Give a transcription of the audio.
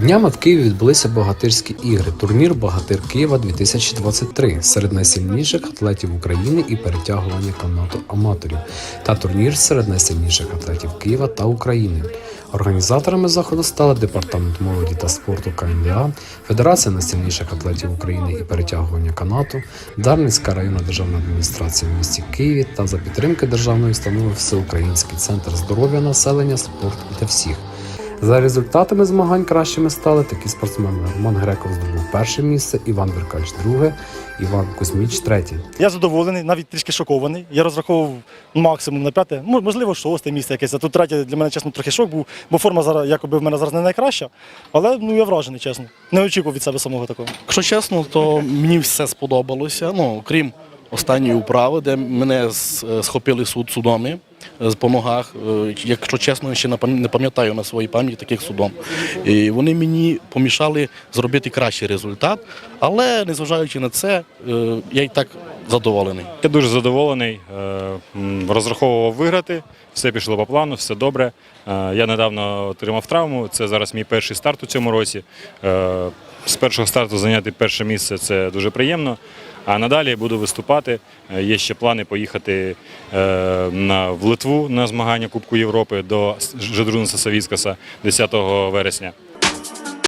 Днями в Києві відбулися богатирські ігри. Турнір Богатир Києва 2023 серед найсильніших атлетів України і перетягування канату аматорів та турнір серед найсильніших атлетів Києва та України. Організаторами заходу стали департамент молоді та спорту КНДА, Федерація найсильніших атлетів України і перетягування канату, Дарницька районна державна адміністрація в місті Києві та за підтримки державної установи Всеукраїнський центр здоров'я населення, спорту для всіх. За результатами змагань кращими стали такі спортсмени. Роман Греков здобув перше місце, Іван Веркач друге, Іван Кузьміч третє. Я задоволений, навіть трішки шокований. Я розраховував максимум на п'яте, мо- можливо, шосте місце якесь. А тут третє для мене, чесно, трохи шок був, бо форма зараз якоби в мене зараз не найкраща. Але ну я вражений, чесно. Не очікував від себе самого такого. Якщо чесно, то мені все сподобалося. Ну, окрім останньої вправи, де мене е, схопили суд судоми по ногах. Е, Якщо чесно, ще не пам'ятаю на своїй пам'яті таких судом. І вони мені помішали зробити кращий результат, але незважаючи на це, е, я і так задоволений. Я дуже задоволений. е, Розраховував виграти, все пішло по плану, все добре. Я недавно отримав травму. Це зараз мій перший старт у цьому році. З першого старту зайняти перше місце це дуже приємно. А надалі буду виступати. Е, Є ще плани поїхати е, в Литву на змагання Кубку Європи до Жедрунса Савіскаса 10 вересня.